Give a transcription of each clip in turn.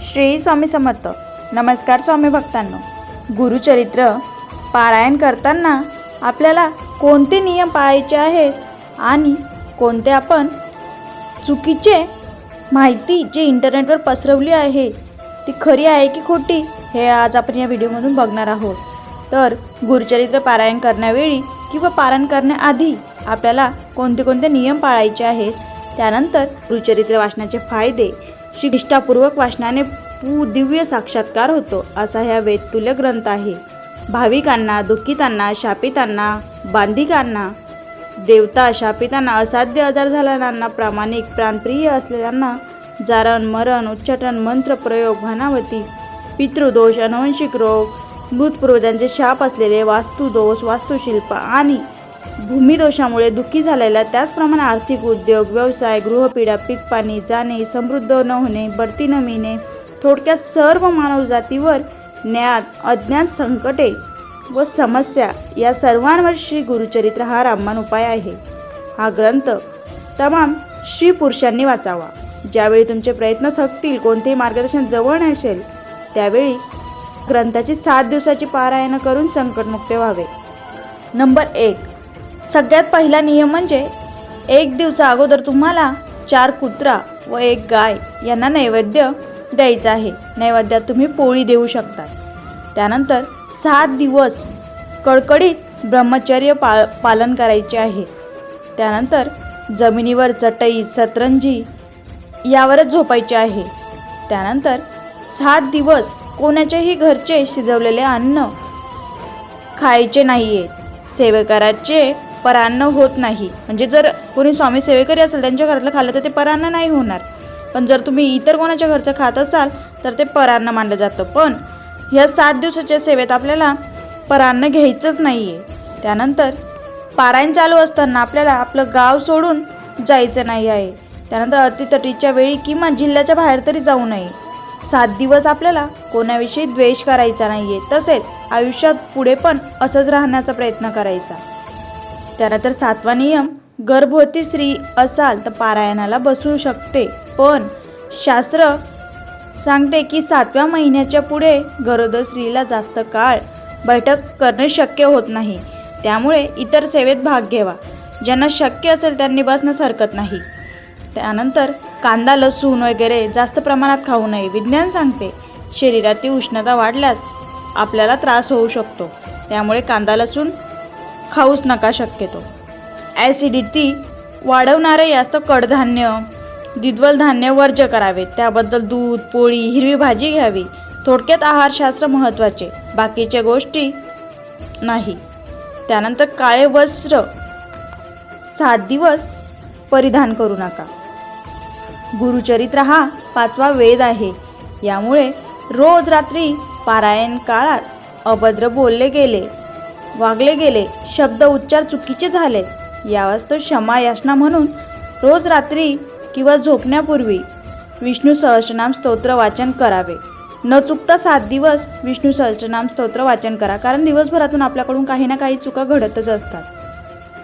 श्री स्वामी समर्थ. नमस्कार स्वामी भक्तांनो. गुरुचरित्र पारायण करताना आपल्याला कोणते नियम पाळायचे आहेत आणि कोणते आपण चुकीचे माहिती जी इंटरनेटवर पसरवली आहे ती खरी आहे की खोटी हे आज आपण या व्हिडिओमधून बघणार आहोत. तर गुरुचरित्र पारायण करण्यावेळी किंवा पारायण करण्याआधी आपल्याला कोणते कोणते नियम पाळायचे आहेत त्यानंतर गुरुचरित्र वाचनाचे फायदे शिष्टापूर्वक वाचनाने पू दिव्य साक्षात्कार होतो असा ह्या वेदतुल्य ग्रंथ आहे. भाविकांना दुःखितांना शापितांना बांधिकांना देवता शापितांना असाध्य आजार झालेल्यांना प्रामाणिक प्राणप्रिय असलेल्यांना जारण मरण उच्चाटन मंत्र प्रयोग भानावती पितृदोष अनुवंशिक रोग मृतपूर्वजांचे शाप असलेले वास्तुदोष वास्तुशिल्प आणि भूमिदोषामुळे दुःखी झालेल्या त्याचप्रमाणे आर्थिक उद्योग व्यवसाय गृहपीडा पीक पाणी जाणे समृद्ध न होणे बढती न मिळणे थोडक्यात सर्व मानवजातीवर ज्ञात अज्ञात संकटे व समस्या या सर्वांवर श्री गुरुचरित्र हा राममान उपाय आहे. हा ग्रंथ तमाम श्री पुरुषांनी वाचावा. ज्यावेळी तुमचे प्रयत्न थकतील कोणतेही मार्गदर्शन जवळ नसेल त्यावेळी ग्रंथाची सात दिवसाची पारायणं करून संकटमुक्त व्हावे. नंबर एक सगळ्यात पहिला नियम म्हणजे एक दिवसा अगोदर तुम्हाला चार कुत्रा व एक गाय यांना नैवेद्य द्यायचा आहे. नैवेद्यात तुम्ही पोळी देऊ शकता. त्यानंतर सात दिवस कडकडीत ब्रह्मचर्य पा पालन करायचे आहे. त्यानंतर जमिनीवर चटई सतरंजी यावरच झोपायचे आहे. त्यानंतर सात दिवस कोणाच्याही घरचे शिजवलेले अन्न खायचे नाही आहे सेवेकराचे परान्न होत नाही. म्हणजे जर कोणी स्वामी सेवेकरी असेल त्यांच्या घरातलं खाल्लं तर ते परान्न नाही होणार. पण जर तुम्ही इतर कोणाच्या घरचं खात असाल तर ते परान्न मानलं जातं. पण ह्या सात दिवसाच्या सेवेत आपल्याला परान्न घ्यायचंच नाही आहे त्यानंतर पारायण चालू असताना आपल्याला आपलं गाव सोडून जायचं नाही आहे. त्यानंतर अतितटीच्या वेळी किंवा जिल्ह्याच्या बाहेर तरी जाऊ नये. सात दिवस आपल्याला कोणाविषयी द्वेष करायचा नाही आहे तसेच आयुष्यात पुढे पण असंच राहण्याचा प्रयत्न करायचा. त्यानंतर सातवा नियम गर्भवती स्त्री असाल तर पारायणाला बसू शकते. पण शास्त्र सांगते की सातव्या महिन्याच्या पुढे गरोदर स्त्रीला जास्त काळ बैठक करणे शक्य होत नाही. त्यामुळे इतर सेवेत भाग घ्यावा. ज्यांना शक्य असेल त्यांनी बसण्यास हरकत नाही. त्यानंतर कांदा लसूण वगैरे जास्त प्रमाणात खाऊ नये. विज्ञान सांगते शरीरातील उष्णता वाढल्यास आपल्याला त्रास होऊ शकतो. त्यामुळे कांदा लसूण खाऊच नका शक्यतो. ॲसिडिटी वाढवणारे जास्त कडधान्य द्विद्वल धान्य वर्ज्य करावे. त्याबद्दल दूध पोळी हिरवी भाजी घ्यावी. थोडक्यात आहारशास्त्र महत्त्वाचे. बाकीच्या गोष्टी नाही. त्यानंतर काळे वस्त्र सात दिवस परिधान करू नका. गुरुचरित्र हा पाचवा वेद आहे. यामुळे रोज रात्री पारायण काळात अभद्र बोलले गेले. वागले गेले शब्द उच्चार चुकीचे झाले यावाच तो क्षमा याचना म्हणून रोज रात्री किंवा झोपण्यापूर्वी विष्णू सहस्रनाम स्तोत्र वाचन करावे. न चुकता सात दिवस विष्णू सहस्रनाम स्तोत्र वाचन करा कारण दिवसभरातून आपल्याकडून काही ना काही चुका घडतच असतात.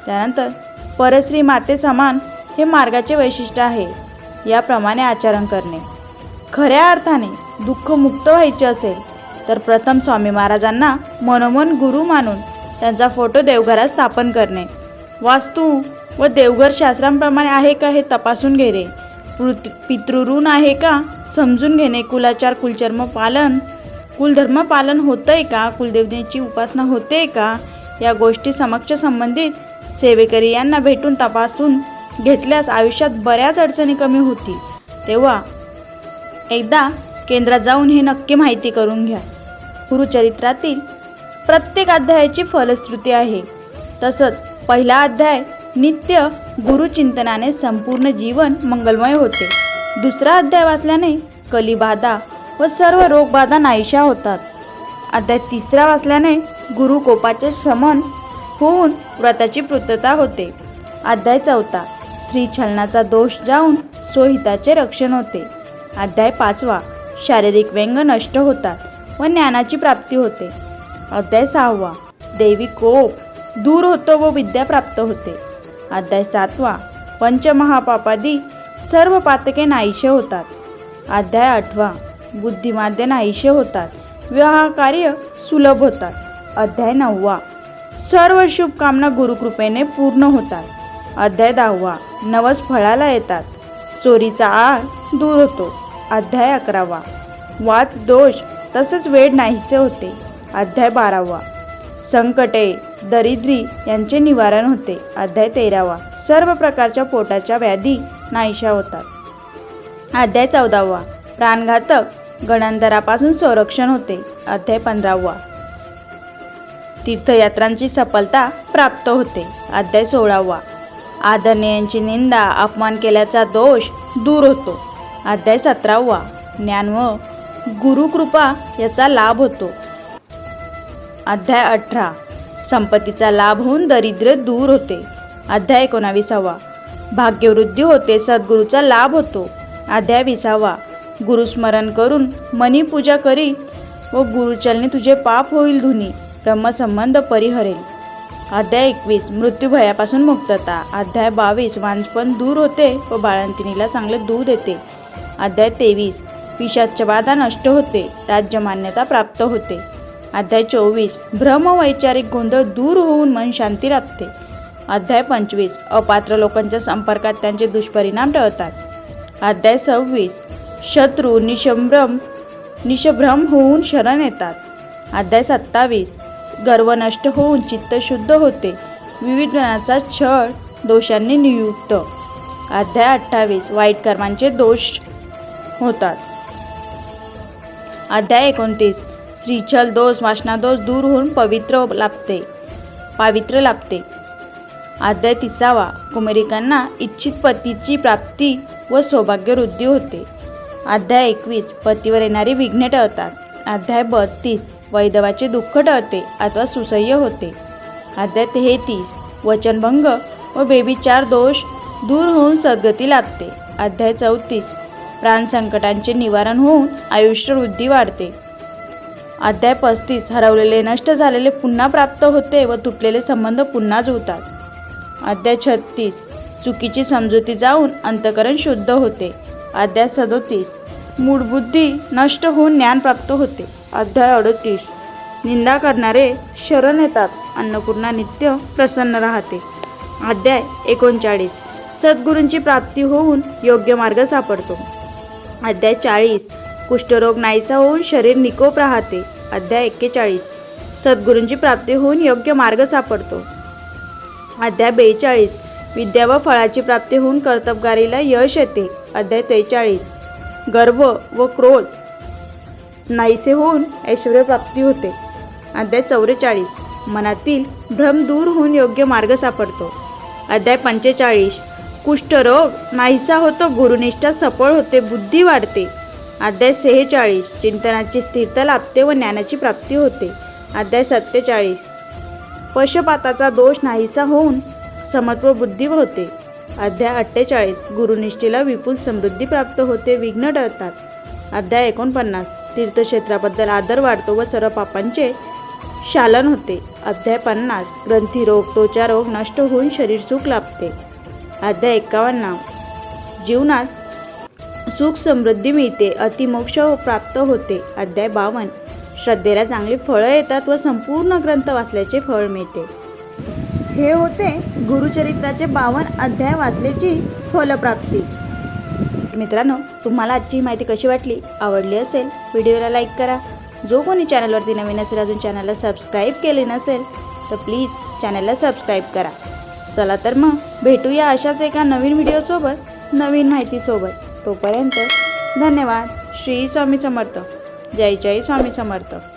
त्यानंतर परश्री माते समान हे मार्गाचे वैशिष्ट्य आहे याप्रमाणे आचरण करणे. खऱ्या अर्थाने दुःखमुक्त व्हायचे असेल तर प्रथम स्वामी महाराजांना मनोमन गुरु मानून त्यांचा फोटो देवघरात स्थापन करणे. वास्तू व देवघर शास्त्रांप्रमाणे आहे का हे तपासून घेणे. पृत पितृऋण आहे का समजून घेणे. कुलाचार कुलचर्म पालन कुलधर्म पालन होतंय का? कुलदेवतेची उपासना होते का? या गोष्टी समक्ष संबंधित सेवेकरी यांना भेटून तपासून घेतल्यास आयुष्यात बऱ्याच अडचणी कमी होतील. तेव्हा एकदा केंद्रात जाऊन हे नक्की माहिती करून घ्या. गुरुचरित्रातील प्रत्येक अध्यायाची फलश्रुती आहे. तसंच पहिला अध्याय नित्य गुरुचिंतनाने संपूर्ण जीवन मंगलमय होते. दुसरा अध्याय वाचल्याने कलिबाधा व सर्व रोगबाधा नाहीशा होतात. अध्याय तिसरा वाचल्याने गुरुकोपाचे शमन होऊन व्रताची पूर्तता होते. अध्याय चौथा श्री छलनाचा दोष जाऊन स्वहिताचे रक्षण होते. अध्याय पाचवा शारीरिक व्यंग नष्ट होतात व ज्ञानाची प्राप्ती होते. अध्याय सहावा. देवी कोप. दूर होतो व विद्या प्राप्त होते. अध्याय सातवा. पंचमहापापादी सर्व पातके नाहीशे होतात. अध्याय आठवा. बुद्धिमाद्य नाहीशे होतात. विवाह कार्य सुलभ होतात. अध्याय नववा. सर्व शुभकामना गुरुकृपेने पूर्ण होतात. अध्याय दहावा. नवस फळाला येतात. चोरीचा आळ दूर होतो. अध्याय अकरावा. वाच दोष तसेच वेळ नाहीसे होते. अध्याय बारावा. संकटे दरिद्री यांचे निवारण होते. अध्याय तेरावा. सर्व प्रकारच्या पोटाच्या व्याधी नाहीशा होतात. अध्याय चौदावा. प्राणघातक गणांतरापासून संरक्षण होते. अध्याय पंधरावा. तीर्थयात्रांची सफलता प्राप्त होते. अध्याय सोळावा. आदरणीयांची निंदा अपमान केल्याचा दोष दूर होतो. अध्याय सतरावा. ज्ञान व गुरुकृपा याचा लाभ होतो. अध्याय अठरा. संपत्तीचा लाभ होऊन दरिद्र दूर होते. अध्याय एकोणाविसावा. भाग्यवृद्धी होते सद्गुरूचा लाभ होतो. अध्याय विसावा. गुरुस्मरण करून मनी पूजा करी व गुरुचलनी तुझे पाप होईल धुनी ब्रह्मसंबंध परिहरेल. अध्याय एकवीस. मृत्यूभयापासून मुक्तता. अध्याय बावीस. वांजपण दूर होते व बाळंतिनीला चांगले दूध येते अध्याय तेवीस. पिशाच्य बाधा नष्ट होते. राज्यमान्यता प्राप्त होते. अध्याय चोवीस. भ्रम वैचारिक गोंधळ दूर होऊन मन शांती लाभते अध्याय पंचवीस. अपात्र लोकांच्या संपर्कात त्यांचे दुष्परिणाम टळतात. अध्याय सव्वीस. शत्रू निशभ्रम निशभ्रम होऊन शरण येतात. अध्याय सत्तावीस. गर्व नष्ट होऊन चित्त शुद्ध होते. विविध गुणांचा छळ दोषांनी नियुक्त. अध्याय अठ्ठावीस. वाईट कर्मांचे दोष होतात. अध्याय एकोणतीस. श्रीचल दोष वासनादोष दूर होऊन पवित्र लाभते पावित्र्य लाभते. अध्याय तिसावा. कुमेरिकांना इच्छित पतीची प्राप्ती व सौभाग्य वृद्धी होते. अध्याय एकवीस. पतीवर येणारी विघ्ने टळतात. अध्याय बत्तीस. वैदवाचे दुःख टळते अथवा सुसह्य होते. अध्याय तेहतीस. वचनभंग व बेबीचार दोष दूर होऊन सद्गती लाभते. अध्याय चौतीस. प्राणसंकटांचे निवारण होऊन आयुष्य वृद्धी वाढते. अध्याय पस्तीस हरवलेले नष्ट झालेले पुन्हा प्राप्त होते व तुटलेले संबंध पुन्हा जुळतात. अध्याय छत्तीस चुकीची समजुती जाऊन अंतकरण शुद्ध होते. अध्याय सदोतीस मूळबुद्धी नष्ट होऊन ज्ञान प्राप्त होते. अध्याय अडतीस निंदा करणारे शरण येतात अन्नपूर्णा नित्य प्रसन्न राहते. अध्याय एकोणचाळीस सद्गुरूंची प्राप्ती होऊन योग्य मार्ग सापडतो. अध्याय चाळीस कुष्ठरोग नाहीसा होऊन शरीर निकोप राहते. अध्याय एक्केचाळीस. सद्गुरूंची प्राप्ती होऊन योग्य मार्ग सापडतो. अध्याय बेचाळीस. विद्या व फळाची प्राप्ती होऊन कर्तबगारीला यश येते. अध्याय त्रेचाळीस. गर्व व क्रोध नाहीसे होऊन ऐश्वर प्राप्ती होते. अध्याय चौवेचाळीस. मनातील भ्रम दूर होऊन योग्य मार्ग सापडतो. अध्याय पंचेचाळीस. कुष्ठरोग नाहीसा होतो गुरुनिष्ठा सफळ होते बुद्धी वाढते. अध्याय सेहेचाळीस. चिंतनाची स्थिरता लाभते व ज्ञानाची प्राप्ती होते. अध्याय सत्तेचाळीस. पशपाताचा दोष नाहीसा होऊन समत्व बुद्धी होते. अध्याय अठ्ठेचाळीस. गुरुनिष्ठेला विपुल समृद्धी प्राप्त होते विघ्न टळतात. अध्याय एकोणपन्नास. तीर्थक्षेत्राबद्दल आदर वाढतो व सर्व पापांचे शालन होते. अध्याय पन्नास. ग्रंथी रोग त्वचा रोग नष्ट होऊन शरीर सुख लाभते. अध्याय एक्कावन्न जीवनात सुख समृद्धी मिळते अतिमोक्ष प्राप्त होते. अध्याय बावन. श्रद्धेला चांगली फळं येतात व संपूर्ण ग्रंथ वाचल्याचे फळ मिळते. हे होते गुरुचरित्राचे बावन अध्याय वाचल्याची फलप्राप्ती. मित्रांनो तुम्हाला आजची माहिती कशी वाटली? आवडली असेल व्हिडिओला लाईक करा. जो कोणी चॅनलवरती नवीन असेल अजून चॅनलला सबस्क्राईब केले नसेल तर प्लीज चॅनलला सबस्क्राईब करा. चला तर मग भेटूया अशाच एका नवीन व्हिडिओसोबत नवीन माहितीसोबत. तोपर्यंत धन्यवाद. श्री स्वामी समर्थ. जय जय स्वामी समर्थ.